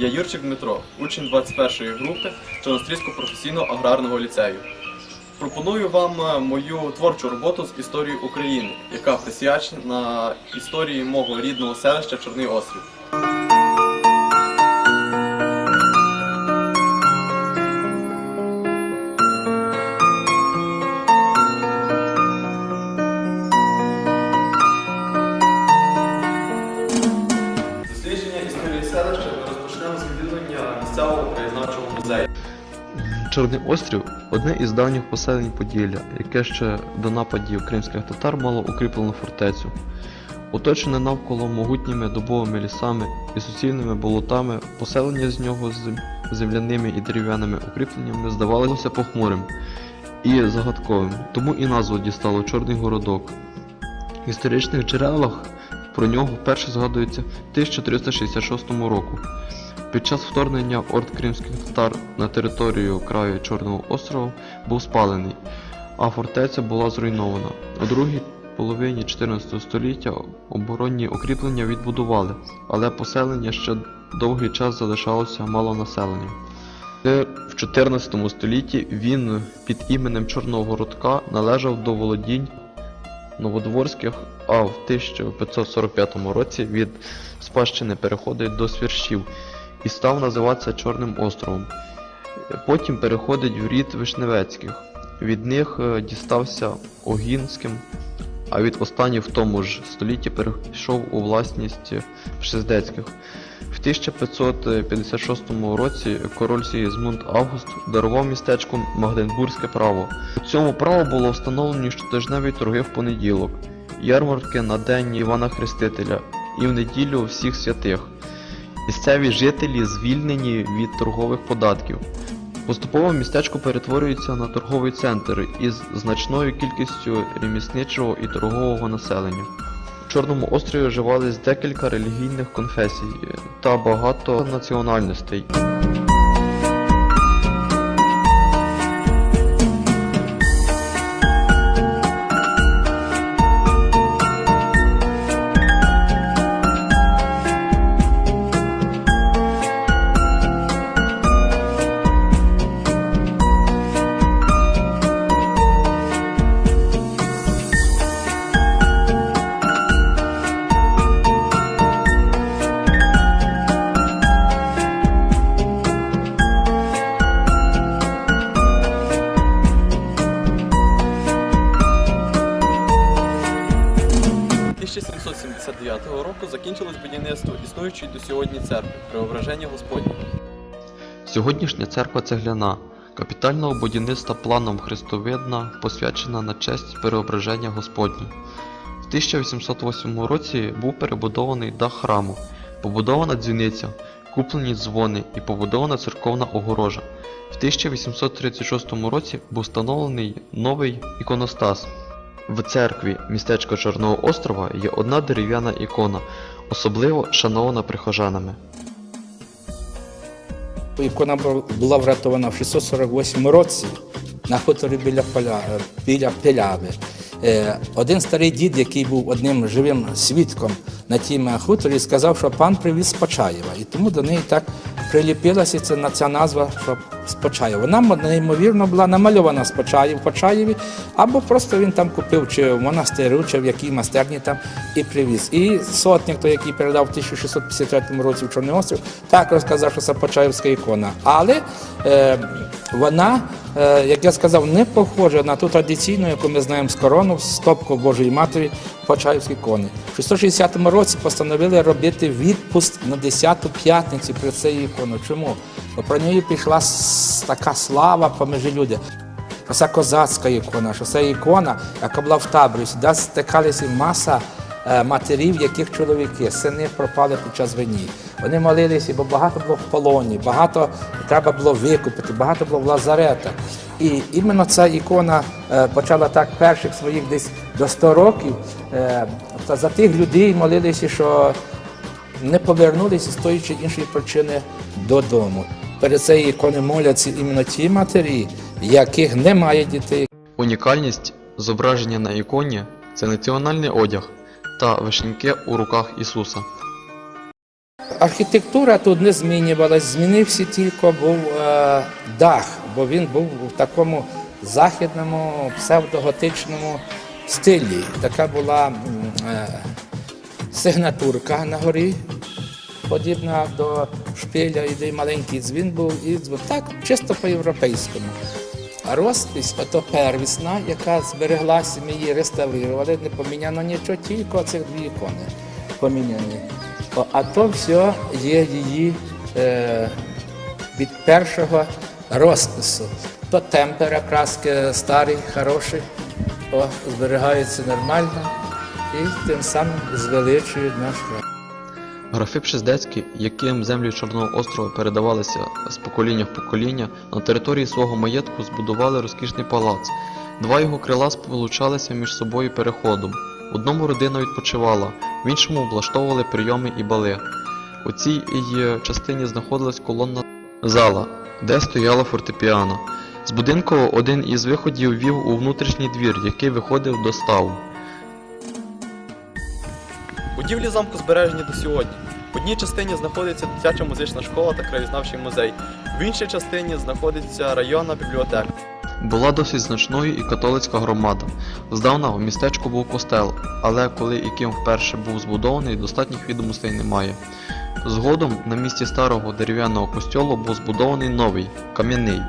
Я Юрчик Дмитро, учень 21-ї групи Чорнострійського професійного аграрного ліцею. Пропоную вам е, мою творчу роботу з історії України, яка присвячена історії мого рідного селища Чорний Острів. Чорний острів одне із давніх поселень Поділля, яке ще до нападів кримських татар мало укріплену фортецю. Оточене навколо могутніми дубовими лісами і суцільними болотами, поселення з нього з земляними і дерев'яними укріпленнями здавалося похмурим і загадковим, тому і назву дістало Чорний городок. В історичних джерелах про нього вперше згадується в 1366 року. Під час вторгнення орд кримських татар на територію краю Чорного острова був спалений, а фортеця була зруйнована. У другій половині 14 століття оборонні укріплення відбудували, але поселення ще довгий час залишалося малонаселенням. Ще В 14 столітті він під іменем Чорного городка належав до володінь Новодворських, а в 1545 році від спадщини переходить до свірщів і став називатися Чорним островом. Потім переходить в рід Вишневецьких. Від них е, дістався Огінським, а від останніх в тому ж столітті перейшов у власність Пшездецьких. В 1556 році король Сігізмунд Август дарував містечку Магденбурзьке право. У цьому право було встановлено щотижневі торги в понеділок, ярмарки на день Івана Хрестителя і в неділю всіх святих. Місцеві жителі звільнені від торгових податків. Поступово містечко перетворюється на торговий центр із значною кількістю ремісничого і торгового населення. У Чорному острові вживались декілька релігійних конфесій та багато національностей. – сьогодні церкви Преображення Господнього. Сьогоднішня церква цегляна, капітального будівництва планом хрестовидна, посвячена на честь переображення Господня. В 1808 році був перебудований дах храму, побудована дзвіниця, куплені дзвони і побудована церковна огорожа. В 1836 році був встановлений новий іконостас. В церкві містечка Чорного острова є одна дерев'яна ікона, особливо шанована прихожанами. Ікона була врятована в 648 році на хуторі біля, поля, біля Пиляви. Е, Один старий дід, який був одним живим свідком на тім хуторі, сказав, що пан привіз з Почаєва. І тому до неї так приліпилася ця назва, що з Почаєва. Вона неймовірно була намальована з Почаєв, Почаєві, або просто він там купив чи в монастирю, чи в якій майстерні там і привіз. І сотник, той, який передав в 1653 році в Чорний острів, також сказав, що це Почаївська ікона. Але е, вона, е, як я сказав, не похожа на ту традиційну, яку ми знаємо з корону, з стопку Божої Матері Почаївської ікони. В 660 році постановили робити відпуск на 10-ту п'ятницю при цій іконі. Чому? Бо про неї пішла така слава поміж люди. Що це козацька ікона, що це ікона, яка була в таборі. Сюди стикалися маса е, матерів, яких чоловіки, сини пропали під час війни. Вони молилися, бо багато було в полоні, багато треба було викупити, багато було в лазаретах. І іменно ця ікона е, почала так перших своїх десь до 100 років. е, Та за тих людей молилися, що не повернулися з тої чи іншої причини додому. Перед цією іконою моляться іменно ті матері, яких немає дітей, Унікальність зображення на іконі це національний одяг та вишеньки у руках Ісуса. архітектура тут не змінювалась, змінився тільки був е, дах, бо він був у такому західному псевдоготичному стилі. Така була е, сигнатурка на горі, подібна до шпиля, і де маленький дзвін був, і дзвін. так чисто по-європейському. А розпись, ото первісна, яка збереглася, ми її реставрували, не поміняно нічого, тільки оцих дві ікони поміняні. А то все є її е, від першого розпису. То темпера краски старий, хороший, о, зберігаються нормально і тим самим звеличують наш край. Графи Пшиздецькі, яким землі Чорного острова передавалися з покоління в покоління, на території свого маєтку збудували розкішний палац. Два його крила сполучалися між собою переходом. В одному родина відпочивала, в іншому влаштовували прийоми і бали. У цій частині знаходилась колонна зала, де стояло фортепіано. З будинку один із виходів вів у внутрішній двір, який виходив до ставу. Будівлі замку збережені до сьогодні. В одній частині знаходиться дитяча музична школа та краєзнавчий музей, в іншій частині знаходиться районна бібліотека. Була досить значною і католицька громада. Здавна в містечку був костел, але коли і ким вперше був збудований, достатніх відомостей немає. Згодом на місці старого дерев'яного костьолу був збудований новий, кам'яний,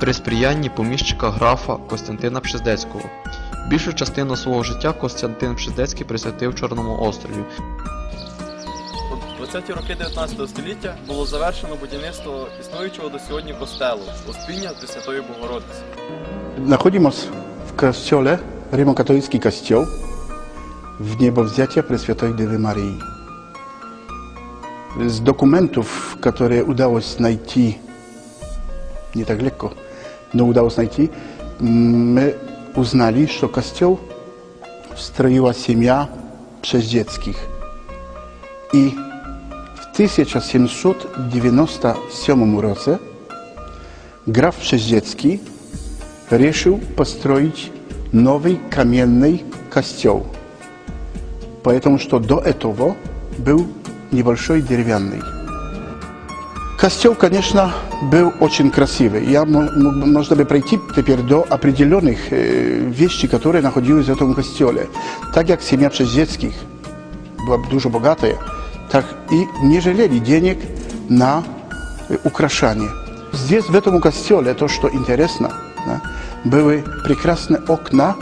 при сприянні поміщика графа Костянтина Пшиздецького. Більшу частину свого життя Костянтин Пшиздецький присвятив Чорному острові. У 20-ті роки 19 століття було завершено будівництво існуючого до сьогодні костелу Успіння Пресвятої Богородиці. Kościele, rzymokatolicki kościół w niebowzięcia Prесвятой Девы Марии. Z dokumentów, które udało się znaleźć, nie tak lekko, no udało się znaleźć, my uznali, że kościół stroiła семья Przeździeckich. I w 1797 roku graf Przeździecki решил построить новый каменный костел. Поэтому что до этого был небольшой деревянный. Костел, конечно, был очень красивый. Я, мо- мо- можно бы пройти теперь до определенных э, вещей, которые находились в этом костеле. Так как семья Прzeździeckich была дуже богатая, так и не жалели денег на э, украшания. Здесь, в этом костеле, то, что интересно, да, były прекрасne okna,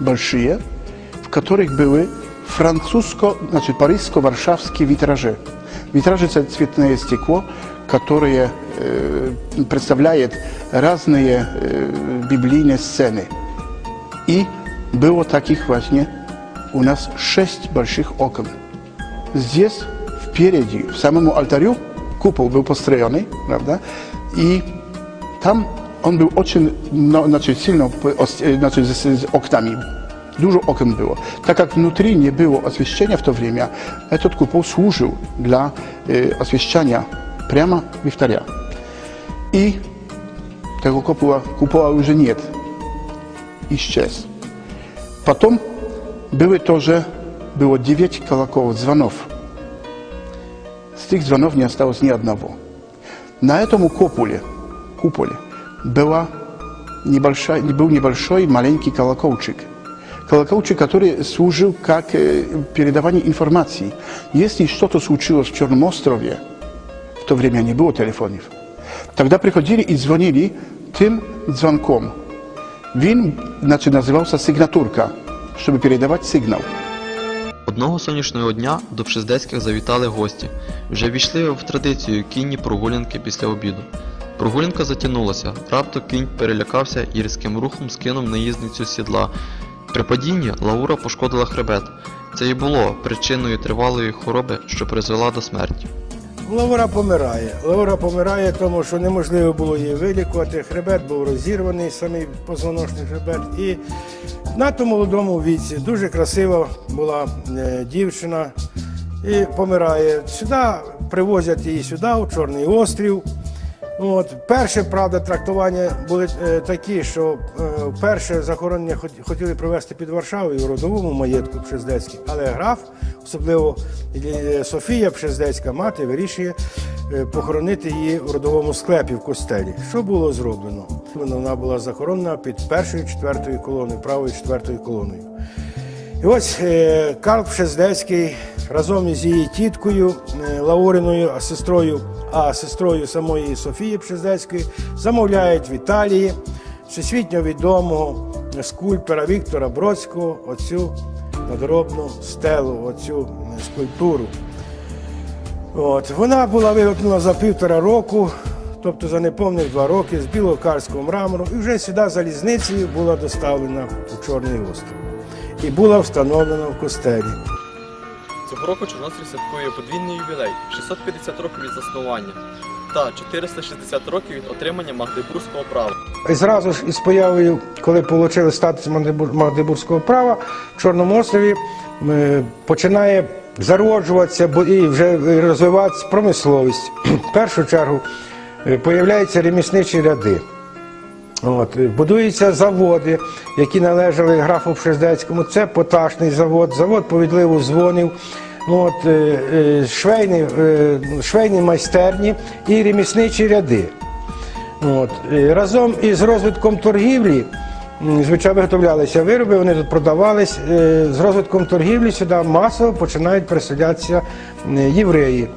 большие, w których były francusko, znaczy parysko-warszawskie witraże. Witraże to цветное стекло, которое э, представляет разные э, библейные сцены. И было таких właśnie у нас шесть больших окон. Здесь впереди, в самому алтарю, купол был построенный, правда, и tam on był очень, no, znaczy silno, p- os- e, znaczy z, z oknami. Dużo okien było. Tak jak внутри nie było освещения w to время, этот купол służył dla e, освещania прямо вівтаря. I tego kupoła, kupoła już nie. Исчез. Потом były to, że było dziewięć колоколов, dzwonów. Z tych dzwonów nie осталось ни одного. На этом куполе, куполе была небольшая, был небольшой маленький колокольчик. Колокольчик, который служил как э, передавание информации. Если что-то случилось в Черном острове, в то время не было телефонов, тогда приходили и звонили tym dzwonkom. Він значить, називався сигнатурка, щоб передавати сигнал. Одного сонячного дня до Пшиздецьких завітали гості. Вже війшли в традицію кінні прогулянки після обіду. Прогулянка затягнулася, раптом кінь перелякався і різким рухом скинув наїзницю сідла. При падінні Лаура пошкодила хребет. Це і було причиною тривалої хвороби, що призвела до смерті. Лаура помирає. Лаура помирає, тому що неможливо було її вилікувати. Хребет був розірваний, самий позвоночний хребет. І на тому молодому віці дуже красива була е, дівчина і помирає. Сюди привозять її сюди, у Чорний острів. От, перше, правда, трактування були е, такі, що е, перше захоронення хот- хотіли провести під Варшавою у родовому маєтку Пшездецькій, але граф, особливо е, Софія Пшездецька мати, вирішує е, похоронити її у родовому склепі в костелі. Що було зроблено? Вона була захоронена під першою четвертою колоною, правою четвертою колоною. І ось е, Карл Пшездецький разом із її тіткою е, Лауриною, а сестрою, а сестрою самої Софії Пшездецької замовляють в Італії всесвітньо відомого скульптора Віктора Бродського оцю надробну стелу, оцю е, скульптуру. От. Вона була виготовлена за півтора року, тобто за неповних два роки, з білокарського мрамору, і вже сюди залізницею була доставлена у Чорний острів і була встановлена в костелі. Цього року Чорнослів святкує подвійний ювілей 650 років від заснування та 460 років від отримання Магдебурзького права. І зразу ж із появою, коли отримали статус Магдебур- Магдебурзького права, в Чорному острові е, починає зароджуватися і вже розвиватися промисловість. В першу чергу е, появляються ремісничі ряди. От, будуються заводи, які належали графу Пшездецькому. Це поташний завод, завод повідливу дзвонів, от, е, е, швейні, е, швейні майстерні і ремісничі ряди. От. е, Разом із розвитком торгівлі, звичайно, виготовлялися вироби, вони тут продавались. З розвитком торгівлі сюди масово починають переселятися євреї,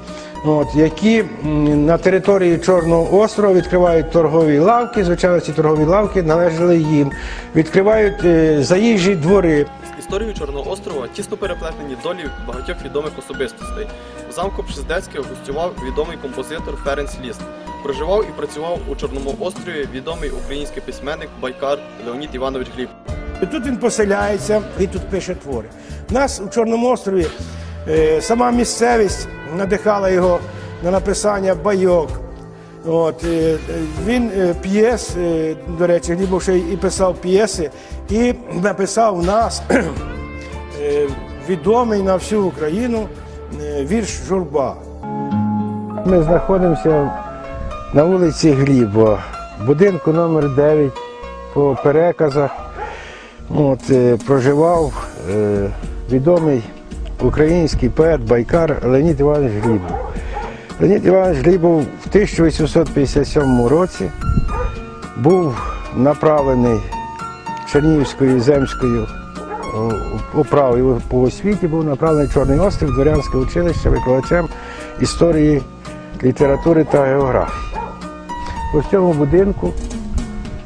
от, які на території Чорного острова відкривають торгові лавки. Звичайно, ці торгові лавки належали їм. Відкривають е, заїжджі двори. З історією Чорного острова тісно переплетені долі багатьох відомих особистостей. У замку Пшездецького гостював відомий композитор Ференц Ліст. Проживав і працював у Чорному острові відомий український письменник Байкар Леонід Іванович Гліб. І тут він поселяється і тут пише твори. У нас у Чорному острові е, сама місцевість надихала його на написання байок. От, е, він е, п'єс, е, до речі, Глібов ще і писав п'єси, і написав нас відомий на всю Україну вірш Журба. Ми знаходимося на вулиці Глібова, будинку номер 9 по переказах. От, проживав відомий український поет Байкар Леонід Іванович Глібов. Леонід Іванович Глібов в 1857 році був направлений Чернігівською земською управою по освіті, був направлений Чорний острів, Дворянське училище викладачем історії, літератури та географії. У цьому будинку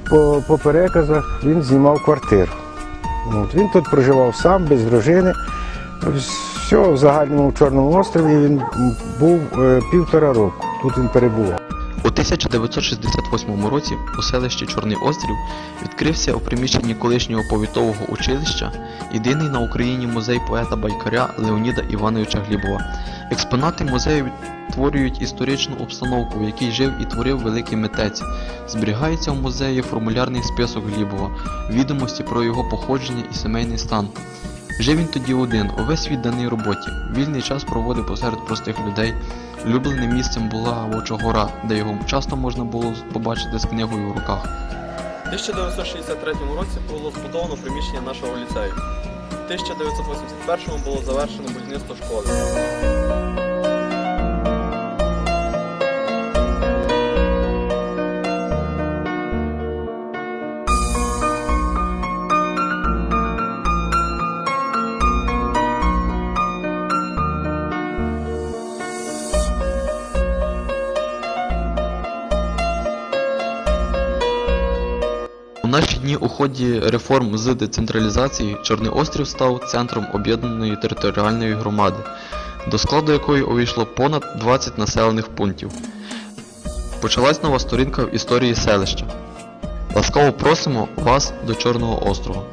по, по переказах він знімав квартиру. От, він тут проживав сам, без дружини. Все в загальному Чорному острові він був е, півтора року. Тут він перебував. У 1968 році у селищі Чорний Острів відкрився у приміщенні колишнього повітового училища єдиний на Україні музей поета байкаря Леоніда Івановича Глібова. Експонати музею відтворюють історичну обстановку, в якій жив і творив великий митець. Зберігається в музеї формулярний список Глібова, відомості про його походження і сімейний стан. Жив він тоді один, увесь відданий роботі. Вільний час проводив посеред простих людей. Улюбленим місцем була Вочогора, де його часто можна було побачити з книгою в руках. У 1963 році було збудовано приміщення нашого ліцею. У 1981 було завершено будівництво школи. Дні у ході реформ з децентралізації Чорний острів став центром об'єднаної територіальної громади, до складу якої увійшло понад 20 населених пунктів. Почалась нова сторінка в історії селища. Ласкаво просимо вас до Чорного острова.